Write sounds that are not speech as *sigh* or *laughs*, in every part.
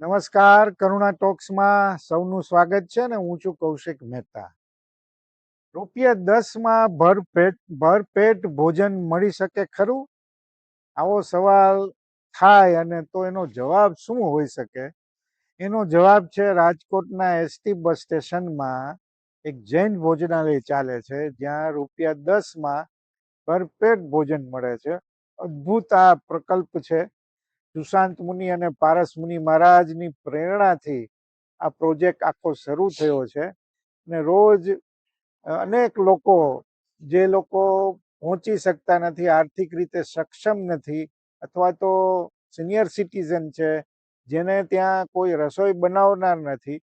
નમસ્કાર, કરુણા ટોક્સમાં સૌનું સ્વાગત છે ને હું છું કૌશિક મહેતા. રૂપિયા દસમાં ભરપેટ ભરપેટ ભોજન મળી શકે ખરું? આવો સવાલ થાય અને તો એનો જવાબ શું હોઈ શકે? એનો જવાબ છે રાજકોટના એસટી બસ સ્ટેશનમાં એક જૈન ભોજનાલય ચાલે છે, જ્યાં રૂપિયા દસમાં ભરપેટ ભોજન મળે છે. અદ્ભુત આ પ્રકલ્પ છે. સુશાંત મુનિ અને પારસ મુનિ મહારાજની પ્રેરણાથી આ પ્રોજેક્ટ આખો શરૂ થયો છે. અને રોજ અનેક લોકો, જે લોકો પહોંચી શકતા નથી, આર્થિક રીતે સક્ષમ નથી, અથવા તો સિનિયર સિટીઝન છે, જેને ત્યાં કોઈ રસોઈ બનાવનાર નથી,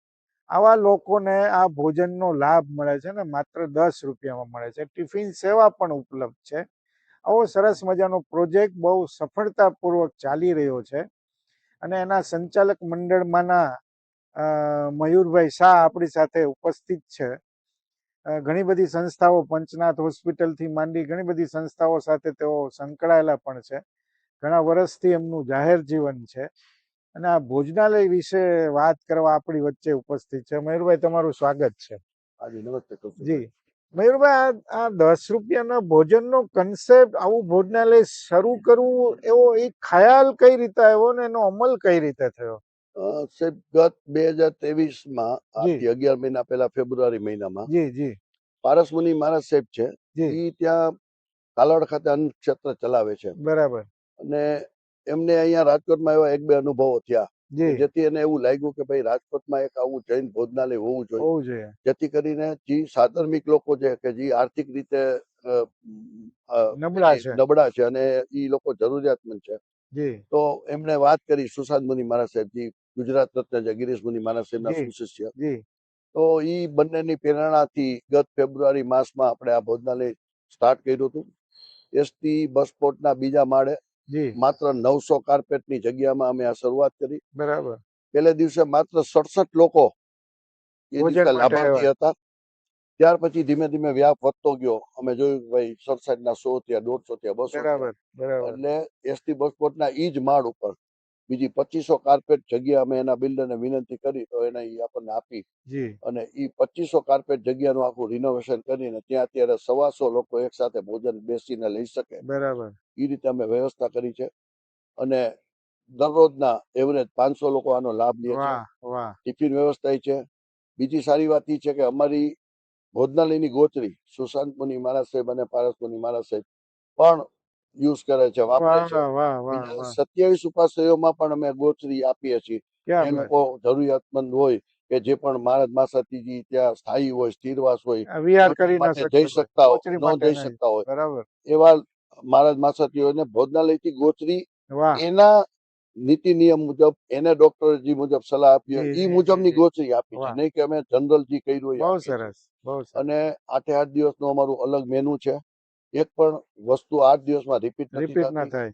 આવા લોકોને આ ભોજનનો લાભ મળે છે ને, માત્ર દસ રૂપિયામાં મળે છે. ટિફિન સેવા પણ ઉપલબ્ધ છે. આવો સરસ મજાનો પ્રોજેક્ટ બહુ સફળતાપૂર્વક ચાલી રહ્યો છે. અને એના સંચાલક મંડળમાંના મયુરભાઈ શાહ આપણી સાથે ઉપસ્થિત છે. ઘણી બધી સંસ્થાઓ પંચનાથ હોસ્પિટલથી માંડી ઘણી બધી સંસ્થાઓ સાથે તેઓ સંકળાયેલા પણ છે. ઘણા વર્ષથી એમનું જાહેર જીવન છે. અને આ ભોજનાલય વિશે વાત કરવા આપણી વચ્ચે ઉપસ્થિત છે. મયુરભાઈ તમારું સ્વાગત છે. જી. મયુરભાઈ આ દસ રૂપિયાના ભોજનનો કન્સેપ્ટ આવું ભોજનાલય શરૂ કરવું એવો એ ખ્યાલ કઈ રીતે આવ્યો ને એનો અમલ કઈ રીતે થયો? સાહેબ ગત બે હજાર ત્રેવીસમાં આજથી અગિયાર મહિના પહેલા ફેબ્રુઆરી મહિનામાં જી જી. પારસમુનિ મારા સાહેબ છે એ ત્યાં કાલાવડ ખાતે અન્ન ક્ષેત્ર ચલાવે છે. બરાબર. અને એમને અહીંયા રાજકોટમાં એવા એક બે અનુભવો થયા. જેથી એને એવું લાગ્યું કે ભાઈ રાજકોટમાં એક આવું જૈન ભોજનાલય હોવું જોઈએ. જેથી કરીને જે સાધર્મિક લોકો છે કે જે આર્થિક રીતે નબળા છે. નબળા છે અને એ લોકો જરૂરિયાતમંદ છે. તો એમણે વાત કરી સુશાંત મુનિ મહારાજ સાહેબજી ગુજરાત રત્ન છે ગિરીશ મુનિ મહારાજ સાહેબના. સુશિષ્ય. તો ઈ બંનેની પ્રેરણાથી ગત ફેબ્રુઆરી માસમાં આપણે આ ભોજનાલય સ્ટાર્ટ કર્યું હતું. એસટી બસ સ્પોર્ટના બીજા માળે માત્ર નવસો કાર્પેટની જગ્યામાં અમે આ શરૂઆત કરી. બરાબર. પહેલે દિવસે માત્ર સડસઠ લોકો લાભાર્થી હતા. ત્યાર પછી ધીમે ધીમે વ્યાપ વધતો ગયો. અમે જોયું કે ભાઈ સડસઠ ના સો થયા દોઢસો થયા બસો એટલે એસટી બસ ના ઈ જ માળ ઉપર બીજી પચીસો કાર્પેટ જગ્યા અમે એના બિલ્ડરને વિનંતી કરી તો એને આપણને આપી. અને એ પચીસો કાર્પેટ જગ્યાનું આખું રિનોવેશન કરીને ત્યાં અત્યારે સવાસો લોકો એક સાથે ભોજન બેસીને લઈ શકે. બરાબર. એ રીતે અમે વ્યવસ્થા કરી છે. અને દરરોજના એવરેજ પાંચસો લોકો આનો લાભ લે છે. ટિફિન વ્યવસ્થા છે. બીજી સારી વાત એ છે કે અમારી ભોજનાલયની ગોચરી સુશાંત મુનિ મહારાજ સાહેબ અને પારસ મુનિ મહારાજ સાહેબ પણ યુઝ કરે છે વાપરે છે. સત્યાવીસ ઉપાશ્રયોમાં પણ અમે ગોચરી આપીએ છીએ. બાત. લોકો જરૂરિયાતમંદ હોય કે જે પણ મહારાજ માસાતીજી ત્યાં સ્થાયી હોય સ્થિરવાસ હોય ન જઈ શકતા હોય ન જઈ શકતા હોય. બરાબર. એવા મહારાજ માસાતીઓને ભોજનાલયથી ગોચરી એના નીતિ નિયમ મુજબ એને ડોક્ટર જે મુજબ સલાહ આપી હોય એ મુજબ મુજબની જી. ગોચરી આપી છે. નહીં કે અમે જનરલ જી કર્યું એ બહુ આપીએ. સરસ બહુ સરસ. અને આઠે આઠ દિવસનું અમારું અલગ મેનુ છે. એક પણ વસ્તુ આઠ દિવસમાં રિપીટ રિપીટ ના થાય.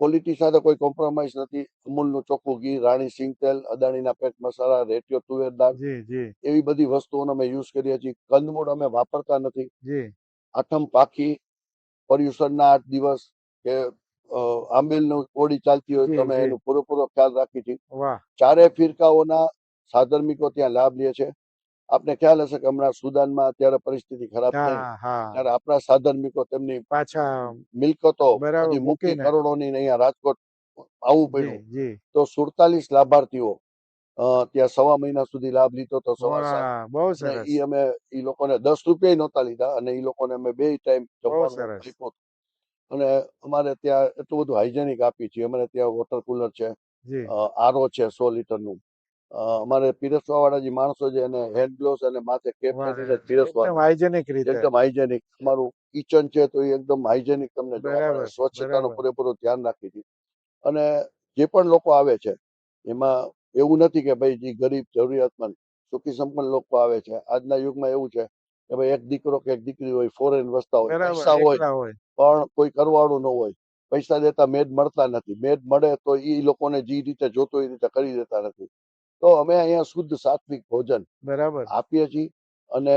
ક્વોલિટી સાથે કોઈ કોમ્પ્રોમાઇઝ નથી. અમૂલનું ચોખ્ખું ઘી રાણી સિંગ તેલ અદાણીના પેટ મસાલા રેટિયો તુવેર દાળ એવી બધી વસ્તુઓનો અમે યુઝ કરીએ છીએ. કંદમૂળ અમે વાપરતા નથી. આઠમ પાખી પર્યુષણના આઠ દિવસ કે આંબેલનું કોડી ચાલતી હોય તો જી, અમે જી. એનો પૂરેપૂરો ખ્યાલ રાખી છીએ. ચારે ફિરકાઓના સાધર્મિકો ત્યાં લાભ લે છે. આપને ખ્યાલ હશે કે હમણાં સુદાનમાં અત્યારે પરિસ્થિતિ ખરાબ થઈ. ત્યારે આપણા સાધર્મિકો તેમની પાછા મિલકતો મૂકી કરોડોની અહીંયા રાજકોટ આવવું પડ્યું. તો સુડતાલીસ લાભાર્થીઓ ત્યાં સવા મહિના સુધી લાભ લીધો તો સવા બહુ સરસ ઈ અમે એ લોકોને દસ રૂપિયા નહોતા લીધા અને એ લોકોને અમે બે ટાઈમ જમવાનું અને અમારે ત્યાં એટલું બધું હાઇજેનિક આપી છે. અમારે ત્યાં વોટર કુલર છે આરો છે સો લીટરનું. અ, અમારે પીરસવા વાળા જે માણસો છે એને હેન્ડ ગ્લોવ્સ અને માથે કેપ પીરસવા હાઇજેનિક રીતે. એકદમ હાઇજેનિક અમારું કિચન છે તો એ એકદમ હાઇજેનિક તમને સ્વચ્છતાનું. પૂરેપૂરું ધ્યાન રાખી છે અને જે પણ લોકો આવે છે એમાં એવું નથી કે ભાઈ જે ગરીબ જરૂરિયાતમંદ સુખી સંપન્ન લોકો આવે છે. આજના યુગમાં એવું છે કે ભાઈ એક દીકરો કે એક દીકરી હોય ફોરેન વસતા હોય પૈસા હોય હોય. પણ કોઈ કરવાળું ન હોય. પૈસા દેતા મેદ મળતા નથી. મેદ મળે તો એ લોકોને જે રીતે જોતો એ રીતે કરી દેતા નથી. તો અમે અહીંયા શુદ્ધ સાત્વિક ભોજન બરાબર. આપીએ છીએ અને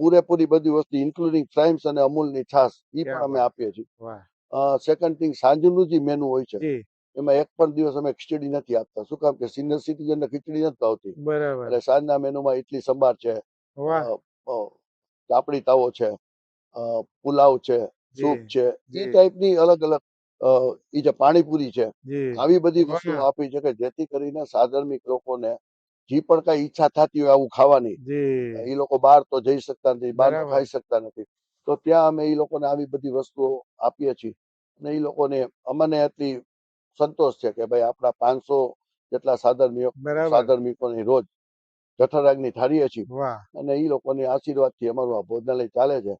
પૂરેપૂરી બધી વસ્તુ ઇન્ક્લુડિંગ ફ્રાઇમ્સ અને અમૂલની છાસ એ પણ અમે આપીએ છીએ. સેકન્ડ થિંગ સાંજનું જે મેનુ હોય છે એમાં એક પણ દિવસ અમે ખીચડી નથી આપતા. શું કામ કે સિનિયર સિટીઝન ને ખીચડી નથી આવતી. બરાબર. એટલે સાંજના મેનુમાં ઇડલી સંભાર છે ચાપડી તાવો છે પુલાવ છે સૂપ છે એ ટાઈપની અલગ અલગ એ જે પાણીપુરી છે આવી બધી વસ્તુ આપી છે કે જેથી કરીને સાધર્મિક લોકોને જે પણ કઈ ઈચ્છા થતી હોય આવું ખાવાની એ લોકો બહાર તો જઈ શકતા નથી બહાર ખાઈ શકતા નથી. તો ત્યાં અમે એ લોકોને આવી બધી વસ્તુઓ આપીએ છીએ અને એ લોકોને અમને એટલી સંતોષ છે કે ભાઈ આપણા પાંચસો જેટલા સાધર્મિકો બરાબર. સાધર્મિકોની રોજ જઠરાગની થાળીએ છીએ અને એ લોકોની આશીર્વાદથી અમારું આ ભોજનાલય ચાલે છે.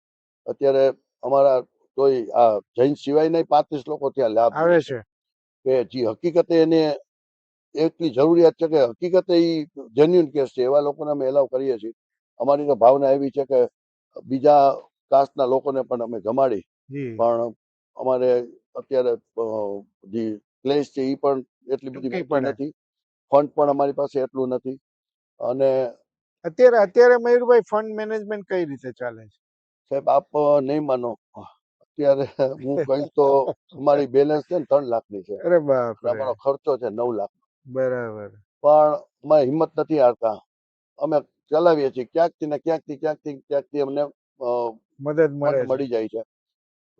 અત્યારે અમારા કોઈ આ જૈન સિવાયના પાંત્રીસ લોકો ત્યાં લાભ આવે છે. કે જે હકીકતે એને એટલી જરૂરિયાત છે કે હકીકતે એ જેન્યુન કેસ છે એવા લોકોને અમે એલાવ કરીએ છીએ. અમારી તો ભાવના એવી છે કે બીજા કાસ્ટના લોકોને પણ અમે જમાડી. પણ અમારે અત્યારે જે પ્લેસ છે એ પણ એટલી બધી નથી. ફંડ પણ અમારી પાસે એટલું નથી. અને અત્યારે અત્યારે મયુરભાઈ ફંડ મેનેજમેન્ટ કઈ રીતે ચાલે છે? સાહેબ આપ નહીં માનો. અત્યારે હું *laughs* કઈ તો અમારી બેલેન્સ છે ને ત્રણ લાખની છે. અરે બાપ અમારો ખર્ચો છે નવ લાખ. બરાબર. પણ અમારે હિંમત નથી હારતા. અમે ચલાવીએ છીએ. ક્યાંકથી ને ક્યાંકથી ક્યાંકથી ક્યાંકથી અમને મદદ મળે જાય છે.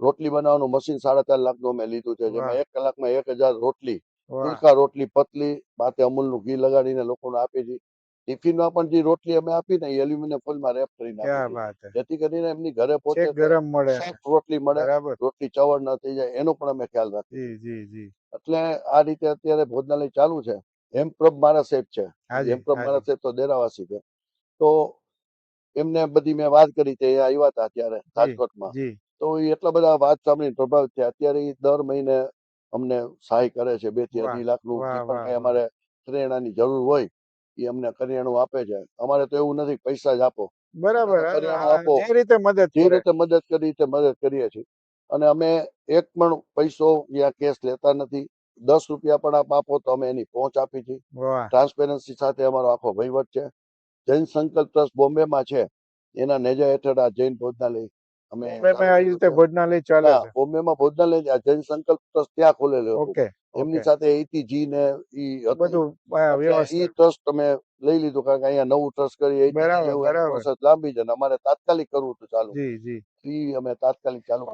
રોટલી બનાવવાનું મશીન સાડા ચાર લાખનું અમે લીધું છે. જેમાં એક કલાકમાં એક હજાર રોટલી ફુલકા રોટલી પતલી બાતે અમૂલનું ઘી લગાડીને લોકોને આપીએ છીએ ટિફિનમાં પણ જે રોટલી અમે આપી ને એ એલ્યુમિનિયમ ફોઇલમાં રેપ કરીને જેથી કરીને એમની ઘરે પોતે ગરમ મળે. રોટલી મળે રોટલી ચવડ ન થઈ જાય એનો પણ અમે ખ્યાલ રાખીએ. એટલે આ રીતે અત્યારે ભોજનાલય ચાલુ છે. હેમપ્રભ મારા સેફ છે. હેમપ્રભ મારા સેફ તો દેરાવાસી છે. તો એમને બધી મેં વાત કરી તે આવ્યા હતા અત્યારે રાજકોટમાં. તો એ એટલા બધા વાત સાંભળીને પ્રભાવિત થયા. અત્યારે એ દર મહિને અમને સહાય કરે છે. બેથી અઢી લાખનું અમારે પ્રેરણાની જરૂર હોય એ અમને કરિયાણું આપે છે. અમારે તો એવું નથી પૈસા જ આપો. બરાબર. આપો. રીતે મદદ જે રીતે મદદ કરી તે મદદ કરીએ છીએ. અને અમે એક પણ પૈસો યા કેશ લેતા નથી. દસ રૂપિયા પણ આપ આપો તો અમે એની પહોંચ આપી છે ટ્રાન્સપેરન્સી સાથે અમારો આખો વહીવટ છે. જૈન સંકલ્પ ટ્રસ્ટ બોમ્બેમાં છે. એના નેજા હેઠળ આ જૈન ભોજનાલય અમે મુંબઈમાં ચાલુ આવી કર્યું રીતે ભોજનાલય ચાલે છે. બોમ્બેમાં ભોજનાલય જૈન સંકલ્પ ટ્રસ્ટ ત્યાં ખોલેલું ઓકે એમની સાથે એટીજી ને ઈ બધું ઈ ટ્રસ્ટ અમે લઈ લીધું કારણ કે અહીંયા નવું ટ્રસ્ટ કરી બરાબર જેવું એની બરાબર. પ્રોસેસ લાંબી છે અમારે તાત્કાલિક કરવું હતું ચાલુ. જી જી. ઈ અમે તાત્કાલિક ચાલુ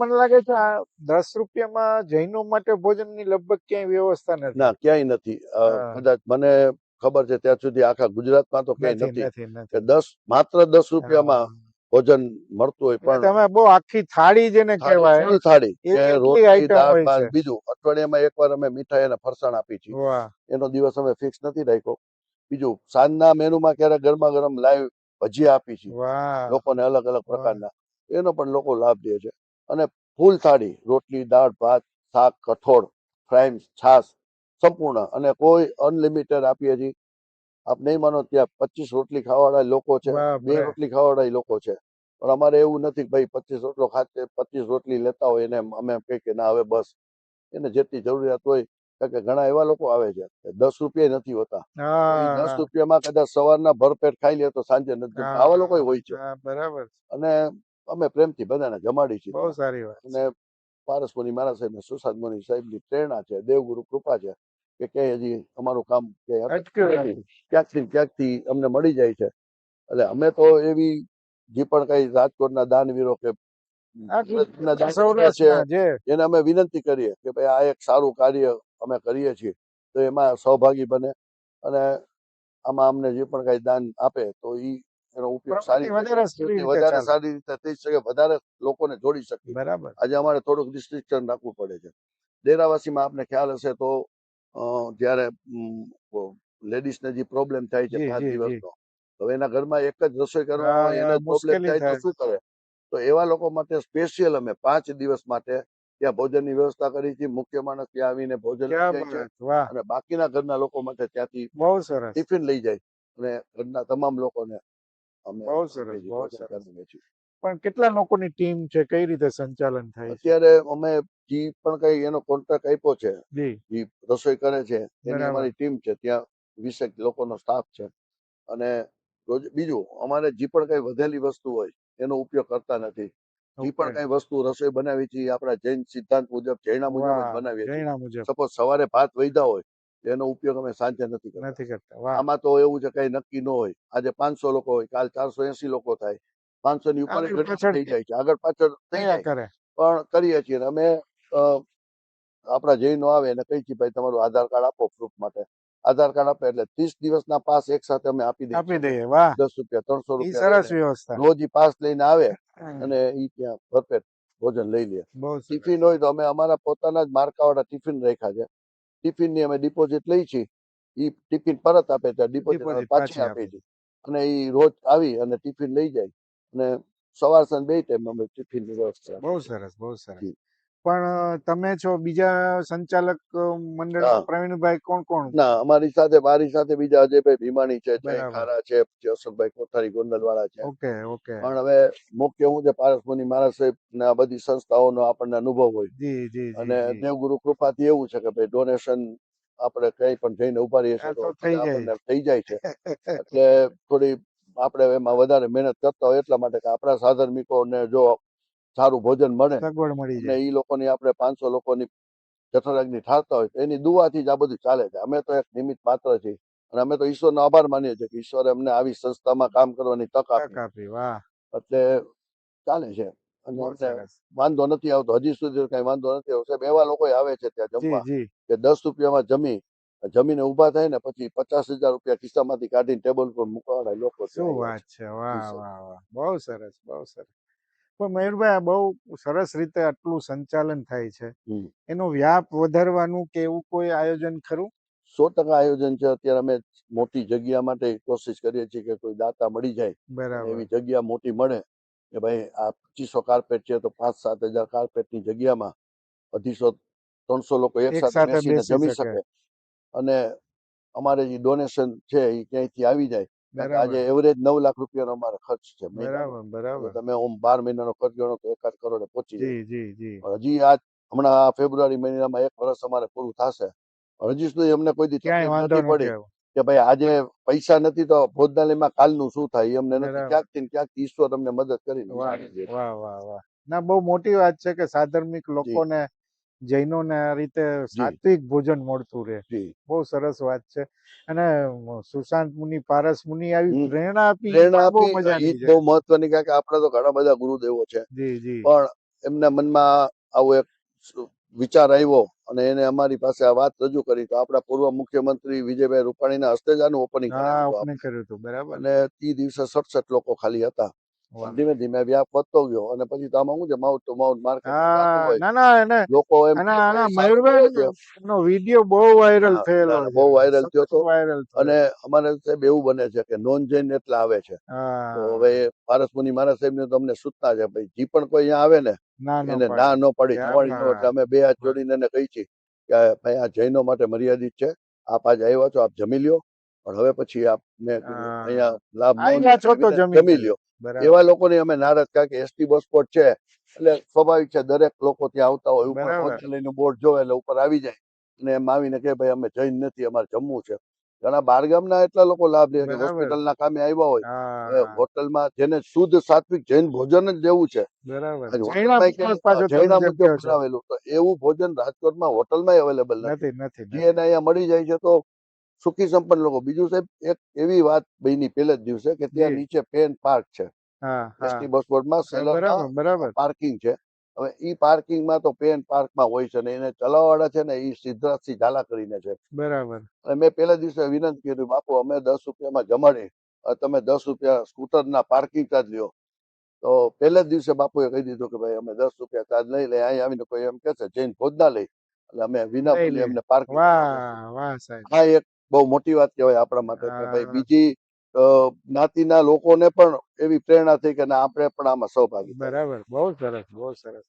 મને લાગે છે આ દસ રૂપિયામાં જૈનો માટે ભોજનની લગભગ ક્યાંય વ્યવસ્થા નથી. ના ક્યાંય નથી. કદાચ મને ખબર છે ત્યાં સુધી આખા ગુજરાતમાં તો ક્યાંય નથી કે દસ માત્ર દસ રૂપિયામાં. ભોજન મળતું હોય પણ તમે બહુ આખી થાળી જેને કહેવાય ફૂલ થાળી કે રોટલી દાળ ભાત બીજું. અઠવાડિયામાં એકવાર અમે મીઠાઈ અને ફરસાણ આપી છીએ. એનો દિવસ અમે ફિક્સ નથી રાખ્યો. બીજું સાંજના મેનુમાં ક્યારેક ગરમા ગરમ લાઈવ ભજીયા આપી છીએ. લોકોને અલગ અલગ પ્રકારના. એનો પણ લોકો લાભ લે છે. અને ફૂલ થાળી રોટલી દાળ ભાત શાક કઠોળ ફ્રાઈમ છાશ સંપૂર્ણ. અને કોઈ અનલિમિટેડ આપીએ છીએ આપ નહીં માનો ત્યાં પચીસ રોટલી ખાવાવાળા લોકો છે બે રોટલી ખાવાવાળા લોકો છે. પણ અમારે એવું નથી ભાઈ પચીસ રોટલો ખાતે પચીસ રોટલી લેતા હોય એને અમે કહીએ કે ના હવે બસ. એને જેટલી જરૂરિયાત હોય કારણ કે ઘણા એવા લોકો આવે છે દસ રૂપિયા નથી હોતા. દસ રૂપિયામાં કદાચ સવારના ભરપેટ ખાઈ લે તો સાંજે નથી આવા લોકો હોય છે. બરાબર. અને અમે પ્રેમથી બધાને જમાડી છીએ બહુ સારી વાત. અને પારસ મુનિ મારા સાહેબ સુશાંત મુનિ સાહેબની પ્રેરણા છે દેવગુરુ કૃપા છે. કે ક્યાંય હજી અમારું કામ ક્યાંકથી ક્યાંકથી અમને મળી જાય છે? એટલે અમે તો એવી જે પણ કઈ રાજકોટના દાનવીરો કે એને અમે વિનંતી કરીએ કે ભાઈ આ એક સારું કાર્ય અમે કરીએ છીએ તો એમાં સહભાગી બને અને આમાં અમને જે પણ કઈ દાન આપે તો ઈ એનો ઉપયોગ સારી વધારે સારી રીતે થઈ શકે વધારે લોકોને જોડી શકીએ બરાબર. આજે અમારે થોડુંક રિસ્ટ્રિક્શન રાખવું પડે છે. ડેરાવાસીમાં આપને ખ્યાલ હશે તો જ્યારે લેડીઝને જે પ્રોબ્લેમ થાય છે પાંચ દિવસનો હવે એના ઘરમાં એક જ રસોઈ કરવાનો એને પ્રોબ્લેમ થાય તો શું કરે? તો એવા લોકો માટે સ્પેશિયલ અમે પાંચ દિવસ માટે ત્યાં ભોજનની વ્યવસ્થા કરી છે મુખ્ય માણસ ત્યાં આવીને ભોજન અને બાકીના ઘરના લોકો માટે ત્યાંથી બહુ સરસ. ટિફિન લઈ જાય. અને ઘરના તમામ લોકોને અમે બહુ સરસ બહુ સરસ. પણ કેટલા લોકોની ટીમ છે કઈ રીતે સંચાલન થાય અત્યારે અમે જે પણ કઈ એનો કોન્ટ્રાક્ટ આપ્યો છે જી. રસોઈ કરે છે એની અમારી ટીમ છે ત્યાં વીસેક લોકોનો સ્ટાફ છે. અને રોજ બીજું અમારે જે પણ કઈ વધેલી વસ્તુ હોય એનો ઉપયોગ કરતા નથી. જે પણ કઈ વસ્તુ રસોઈ બનાવી છે આપણા જૈન સિદ્ધાંત મુજબ જૈના મુજબ બનાવીએ છીએ. સપોઝ સવારે ભાત વૈધા હોય એનો ઉપયોગ અમે સાંજે નથી કરતા. આમાં તો એવું છે કઈ નક્કી ન હોય. આજે પાંચસો લોકો હોય કાલ ચારસો એસી લોકો થાય. પાંચસો ની ઉપર થઈ જાય છે આગળ પાછળ થઈ કરે. પણ કરીએ છીએ અને અમે આપણા જૈનો આવે એને કહી છીએ ભાઈ તમારું આધાર કાર્ડ આપો પ્રૂફ માટે. આધાર કાર્ડ આપે એટલે ત્રીસ દિવસના પાસ એક સાથે અમે આપી દઈએ. આપી દઈએ વાહ. દસ રૂપિયા ત્રણસો રૂપિયા સરસ વ્યવસ્થા. રોજ પાસ લઈને આવે અને ઈ ત્યાં ભરપેટ ભોજન લઈ લે. ટિફિન હોય તો અમે અમારા પોતાના જ માર્કાવાળા ટિફિન રાખ્યા છે. ટિફિનની અમે ડિપોઝિટ લઈ છીએ. ઈ ટિફિન પરત આપે છે ડિપોઝિટ પાછી આપે. છે. અને ઈ રોજ આવી અને ટિફિન લઈ જાય. અને સવાર સાંજ બે ટાઈમ અમે ટિફિનની વ્યવસ્થા બહુ સરસ બહુ સરસ. પણ તમે છો બીજા સંચાલક મંડળ. પ્રવીણભાઈ કોણ કોણ? ના અમારી સાથે મારી સાથે બીજા અજયભાઈ ભીમાણી છે ખારા છે પછી કોઠારી ગોંડલવાળા છે. Okay okay. પણ હવે મુખ્ય હું જે પારસમુનિ મહારાજ સાહેબ ને આ બધી સંસ્થાઓનો આપણને અનુભવ હોય. જી જી અને દેવગુરુ કૃપાથી એવું છે કે ભાઈ ડોનેશન આપણે કઈ પણ જઈને ઊભા રહીએ છીએ થઈ જાય છે. *laughs* એટલે થોડી આપણે એમાં વધારે મહેનત કરતા હોય એટલા માટે કે આપણા સાધર્મિકોને જો સારું ભોજન મળે સગવડ મળી અને જાય. એ લોકોની આપણે પાંચસો લોકોની જઠરાગ્નિ ઠારતા હોય એની દુવાથી જ આ બધું ચાલે છે. અમે તો એક નિમિત્ત માત્ર છીએ અને અમે તો ઈશ્વરનો આભાર માનીએ છીએ કે ઈશ્વરે અમને આવી સંસ્થામાં કામ કરવાની તક આપી. એટલે ચાલે છે. અને વાંધો નથી આવતો. હજી સુધી કઈ વાંધો નથી આવતો. એવા લોકો આવે છે ત્યાં જમવા કે દસ રૂપિયામાં જમી જમીને ઊભા થાય ને પછી પચાસ હજાર રૂપિયા ખિસ્સામાંથી કાઢીને ટેબલ પર મૂકવાવાળા લોકો શું વાત છે? વાહ વાહ વાહ. બહુ સરસ બહુ સરસ. પણ મયુરભાઈ આ બહુ સરસ રીતે આટલું સંચાલન થાય છે. એનો વ્યાપ વધારવાનું કે એવું કોઈ આયોજન ખરું? સો ટકા આયોજન છે. અત્યારે અમે મોટી જગ્યા માટે કોશિશ કરીએ છીએ કે કોઈ દાતા મળી જાય. બરાબર. એવી જગ્યા મોટી મળે કે ભાઈ આ પચીસો કાર્પેટ છે તો પાંચ સાત હજાર કાર્પેટની જગ્યામાં અઢીસો ત્રણસો લોકો એક સાથે જમી શકે. અને અમારે જે ડોનેશન છે એ ક્યાંયથી આવી જાય? આજે એવરેજ નવ લાખ રૂપિયાનો અમારો ખર્ચ છે બરાબર બરાબર. તમે ઓમ બાર મહિનાનો ખર્ચ ગણો તો એકાદ કરોડે પહોંચી જાય. જી જી જી. હજી આ હમણાં ફેબ્રુઆરી મહિનામાં એક વર્ષ અમારે પૂરું થશે. હજી સુધી અમને કોઈ તકલીફ નથી પડી કે ભાઈ આજે પૈસા નથી તો ભોજનાલયમાં કાલનું શું થાય? એ અમને નથી ક્યાંકથી ક્યાંક ઈશ્વર અમને મદદ કરી વાહ વાહ વાહ ના બહુ મોટી વાત છે કે સાધર્મિક લોકોને જૈનોને આ રીતે સાત્વિક ભોજન મળતું રહે. બહુ સરસ વાત છે. અને સુશાંત મુનિ પારસ મુનિ આવી પ્રેરણા આપી પ્રેરણા આપી બહુ મહત્વની કારણ કે આપણા તો ઘણા બધા ગુરુદેવો છે. પણ એમના મનમાં આવો એક વિચાર આવ્યો અને એને અમારી પાસે આ વાત રજૂ કરી તો આપણા પૂર્વ મુખ્યમંત્રી વિજયભાઈ રૂપાણીના હસ્તે જ આનું ઓપનિંગ કર્યું હતું. બરાબર. અને તે દિવસે સડસઠ લોકો ખાલી હતા. ધીમે ધીમે વ્યાપ વધતો ગયો અને પછી તો આમાં શું છે માઉથ ટુ માઉથ માર્કેટ ના ના એને લોકો એમ. મયુરભાઈ નો વીડિયો બહુ વાયરલ થયેલો બહુ વાયરલ થયો તો. વાયરલ અને અમારે સાહેબ એવું બને છે કે નોન જૈન એટલા આવે છે. તો હવે પારસ મુનિ મારા સાહેબની તમને સૂચના છે ભાઈ જે પણ કોઈ અહીંયા આવે ને એને ના ન પડી વાત. એટલે અમે બે હાથ જોડીને એને કહી છીએ કે ભાઈ આ જૈનો માટે મર્યાદિત છે. આપ આજ આવ્યા છો આપ જમી લ્યો. પણ હવે પછી આપ મેં કીધું અહીંયા લાભ જમી લ્યો. એવા લોકોની અમે નારાજ કારણ કે એસટી બસ સ્પોટ છે એટલે સ્વાભાવિક છે દરેક લોકો ત્યાં આવતા હોય ઉપર. ભોજનાલયનું બોર્ડ જોવે એટલે ઉપર આવી જાય. અને એમ આવીને કે ભાઈ અમે જૈન નથી અમારે જમવું છે. ઘણા બારગામના એટલા લોકો લાભ લે છે હોસ્પિટલ હોસ્પિટલના કામે આવ્યા હોય. હોટલમાં જેને શુદ્ધ સાત્વિક જૈન ભોજન જ લેવું છે. જૈના જૈના એવું ભોજન રાજકોટમાં હોટલમાં અવેલેબલ નથી. નથી નથી જે એને અહીંયા મળી જાય છે તો સુખી સંપન્ન લોકો. બીજું સાહેબ એક એવી વાત બની પહેલા જ દિવસે કે ત્યાં નીચે પેન પાર્ક છે. હા હા. એસટી બસ બોર્ડમાં હા, બરાબર પાર્કિંગ છે. હવે ઈ પાર્કિંગમાં તો પેન પાર્કમાં હોય છે ને એને ચલાવવાળા છે ને ઈ સિદ્ધરાજસિંહ ઝાલા કરીને છે. બરાબર. અને મેં પહેલા દિવસે વિનંતી કર્યું બાપુ અમે દસ રૂપિયામાં જમાડી તમે દસ રૂપિયા સ્કૂટરના પાર્કિંગ ચાર્જ લ્યો. તો પહેલા જ દિવસે બાપુએ કહી દીધું કે ભાઈ અમે દસ રૂપિયા ચાર્જ લઈ લે અહીં આવીને કોઈ એમ કે છે જૈન ભોજનાલય. એટલે અમે વિના લઈ વાહ સાહેબ. આ એક બહુ મોટી વાત કહેવાય આપણા માટે કે ભાઈ બીજી જ્ઞાતિના લોકોને પણ એવી પ્રેરણા થઈ કે ના આપણે પણ આમાં સહભાગી બરાબર. બહુ સરસ બહુ સરસ.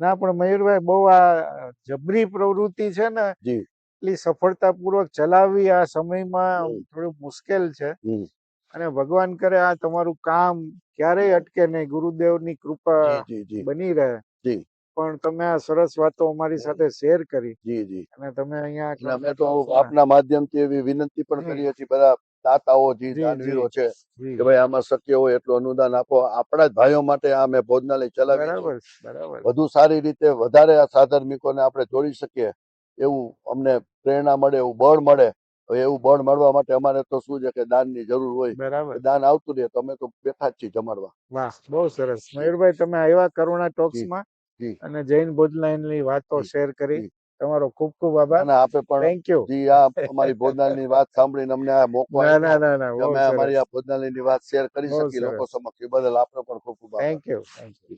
ના પણ મયુરભાઈ બહુ આ જબરી પ્રવૃત્તિ છે ને જી. એટલી સફળતાપૂર્વક ચલાવવી આ સમયમાં. થોડું મુશ્કેલ છે. અને ભગવાન કરે આ તમારું કામ ક્યારેય અટકે નહીં. ગુરુદેવની કૃપા બની રહે. જી. પણ તમે આ સરસ વાતો અમારી સાથે શેર કરી. જી જી. અને તમે અહીંયા અમે તો આપના માધ્યમથી એવી વિનંતી પણ કરીએ છીએ બધા દાતાઓ જી, દાનવીરો છે કે ભાઈ આમાં શક્ય હોય એટલું અનુદાન આપો. આપણા જ ભાઈઓ માટે આ અમે ભોજનાલય ચલાવી બરાબર બરાબર વધુ સારી રીતે વધારે આ સાધર્મિકોને આપણે જોડી શકીએ એવું અમને પ્રેરણા મળે એવું બળ મળે. એવું બળ મળવા માટે અમારે તો શું છે કે દાનની જરૂર હોય બરાબર દાન આવતું રહે તો અમે તો બેઠા જ છીએ જમાડવા. વાહ બહુ સરસ. મયુરભાઈ તમે આવ્યા કરુણા ટોક્સમાં. જી. અને જૈન ભોજનાલયની વાતો શેર કરી. તમારો ખૂબ ખૂબ આભાર. અને આપે પણ થેન્ક યુ જી આ અમારી ભોજનાલયની વાત સાંભળીને અમને આ મોકો ના ના ના ના અમે અમારી આ ભોજનાલયની વાત શેર કરી શકી શકીએ લોકો. સમક્ષ. એ બદલ આપનો પણ ખૂબ ખૂબ આભાર. Thank you thank you